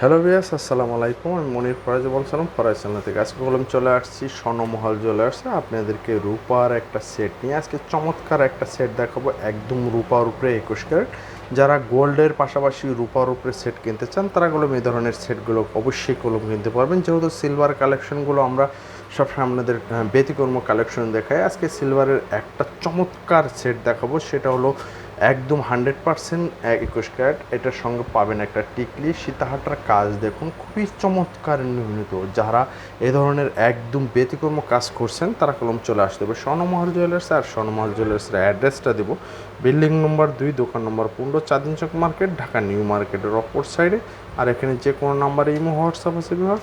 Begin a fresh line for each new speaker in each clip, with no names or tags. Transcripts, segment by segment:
Hello বিয়াস আসসালামু আলাইকুম। আমি মনির ফরাজ বলছিলাম ফরাজ চ্যানেল থেকে আজকে বললাম চলে আসছি স্বর্ণমহল আসছে আপনাদেরকে রূপার একটা সেট নিয়ে আজকে চমৎকার একটা সেট দেখাবো, একদম রূপার উপরে একুশ ক্যারেট যারা গোল্ডের পাশাপাশি রূপার উপরে সেট কিনতে চান, তারা কলম এই ধরনের সেটগুলো অবশ্যই কলম কিনতে পারবেন। যেহেতু সিলভার কালেকশনগুলো আমরা সবসময় আপনাদের ব্যতিক্রম কালেকশন দেখাই, আজকে সিলভারের একটা চমৎকার সেট দেখাবো। সেটা হলো একদম হান্ড্রেড পার্সেন্ট একুশ ক্যারেট। এটার সঙ্গে পাবেন একটা টিকলি সীতাহাটার কাজ দেখুন, খুবই চমৎকার নির্মিত। যারা এ ধরনের একদম ব্যতিক্রম কাজ করছেন, তারা কলম চলে আসতে হবে। স্বর্ণমহল জুয়েলার্স আর স্বর্ণমহল জুয়েলার্সের অ্যাড্রেসটা দেবো। বিল্ডিং নম্বর দুই, দোকান নম্বর পনেরো চাঁদিন চক মার্কেট ঢাকা নিউ মার্কেটের অপর সাইডে আর এখানে যে কোনো নাম্বারে ইমো হোয়াটসঅ্যাপ আছে বিভাগ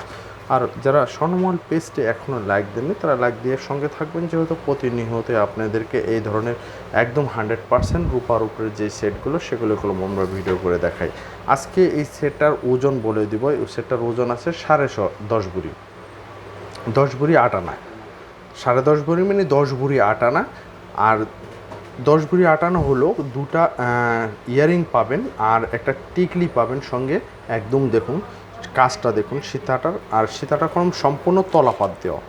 আর যারা স্বর্ণমহল পেজটি এখনও লাইক দেননি, তারা লাইক দিয়ে সঙ্গে থাকবেন, যেহেতু প্রতিনিয়ত আপনাদেরকে এই ধরনের একদম হান্ড্রেড পার্সেন্ট রূপার উপরে যে সেটগুলো সেগুলো গুলো আমরা ভিডিও করে দেখাই। আজকে এই সেটটার ওজন বলে দিব। এই সেটটার ওজন আছে সাড়ে শ, দশ বুড়ি দশ বুড়ি আট আনা। সাড়ে দশ ভরি মানে দশ ভরি আট আনা। আর দশ ভরি আট আনা হলো দুটা ইয়ারিং পাবেন আর একটা টিকলি পাবেন সঙ্গে। একদম দেখুন কাজটা দেখুন, সীতাটার, আর সীতাটা কোন সম্পূর্ণ তলাপাত দেওয়া,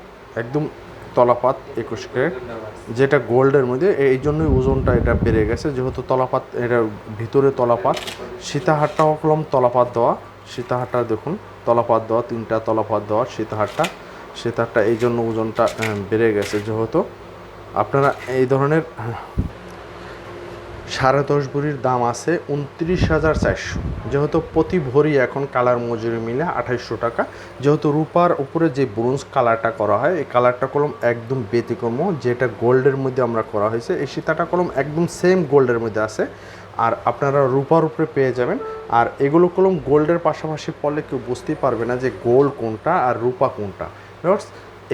একদম তলাপাত একুশ ক্যারেট, যেটা গোল্ডের মধ্যে এই জন্যই ওজনটা এটা বেড়ে গেছে, যেহেতু তলাপাত, এটা ভিতরে তলাপাত সীতাহারটাও কলম তলাপাত দেওয়া, সীতাহারটা দেখুন, তলাপাত দেওয়া, তিনটা তলাপাত দেওয়া, সীতাহারটা সীতাহারটা, এই জন্য ওজনটা বেড়ে গেছে, যেহেতু আপনারা এই ধরনের সাড়ে দশ ভরির দাম আছে উনত্রিশ হাজার চারশো। যেহেতু প্রতি ভরি এখন কালার মজুরি মিলে আঠাইশশো টাকা, যেহেতু রূপার উপরে যে ব্রোঞ্জ কালারটা করা হয়, এই কালারটা কলম একদম ব্যতিক্রম, যেটা গোল্ডের মধ্যে আমরা করা হয়েছে, এই সীতাটা কলম একদম সেম গোল্ডের মধ্যে আছে। আর আপনারা রূপার উপরে পেয়ে যাবেন। আর এগুলো কলম গোল্ডের পাশাপাশি পড়লে কেউ বুঝতেই পারবে না যে গোল্ড কোনটা আর রূপা কোনটা।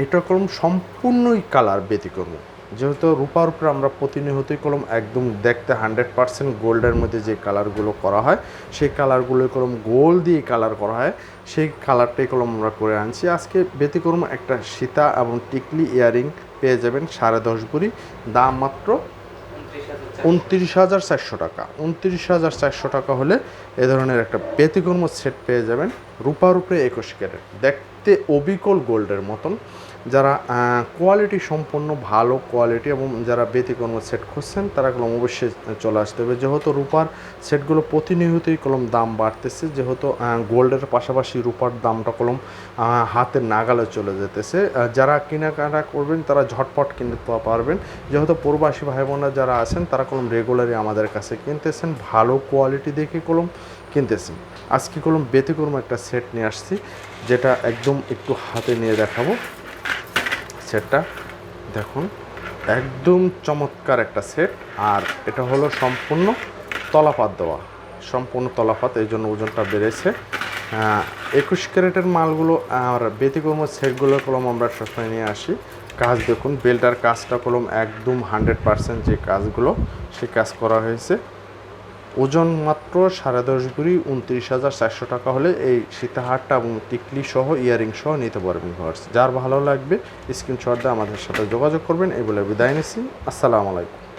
এটা কলম সম্পূর্ণই কালার ব্যতিক্রম। যেহেতু রূপার উপরে আমরা প্রতিনিয়তই কলম একদম দেখতে হান্ড্রেড পার্সেন্ট গোল্ডের মধ্যে যে কালারগুলো করা হয়, সেই কালারগুলো কলম গোল দিয়ে কালার করা হয়। সেই কালারটাই কলম আমরা করে আনছি। আজকে ব্যতিক্রম একটা সীতা এবং টিকলি ইয়ারিং পেয়ে যাবেন সাড়ে দশ ভরি। দাম মাত্র উনত্রিশ হাজার চারশো টাকা। উনত্রিশ হাজার চারশো টাকা হলে এ ধরনের একটা ব্যতিক্রম সেট পেয়ে যাবেন রূপার উপরে একুশ ক্যারেট। দেখতে অবিকল গোল্ডের মতন। যারা কোয়ালিটি সম্পন্ন, ভালো কোয়ালিটি এবং যারা ব্যতিক্রম সেট খুঁজছেন, তারা কলম অবশ্যই চলে আসতে হবে। যেহেতু রূপার সেটগুলো প্রতিনিয়তই কলম দাম বাড়তেছে, যেহেতু গোল্ডের পাশাপাশি রূপার দামটা কলম হাতের নাগালে চলে যেতেছে। যারা কেনাকাটা করবেন, তারা ঝটপট কিনতে পারবেন। যেহেতু প্রবাসী ভাই বোনরা যারা আছেন তারা কলম রেগুলারই আমাদের কাছে কিনতেছেন, ভালো কোয়ালিটি দেখে কলম কিনতেছেন। আজকে কলম ব্যতিক্রম একটা সেট নিয়ে আসছি, যেটা একদম একটু হাতে নিয়ে দেখাবো। সেটটা দেখুন, একদম চমৎকার একটা সেট আর এটা হলো সম্পূর্ণ তলাপাত দেওয়া। সম্পূর্ণ তলাপাত, এই জন্য ওজনটা বেড়েছে। একুশ ক্যারেটের মালগুলো আর ব্যতিক্রম সেটগুলো কলম আমরা সবসময় নিয়ে আসি। কাজ দেখুন বেল্টার কাজটা কলম একদম হান্ড্রেড পার্সেন্ট যে কাজগুলো সেই কাজ করা হয়েছে। ওজন মাত্র সাড়ে দশ ভরি উনত্রিশ হাজার চারশো টাকা হলে এই সীতাহারটা এবং টিকলি সহ ইয়ারিং সহ নিতে পারবেন ভিউয়ার্স যার ভালো লাগবে, স্ক্রিনশট দিয়ে আমাদের সাথে যোগাযোগ করবেন, এই বলে বিদায় নিচ্ছি। আসসালামু আলাইকুম।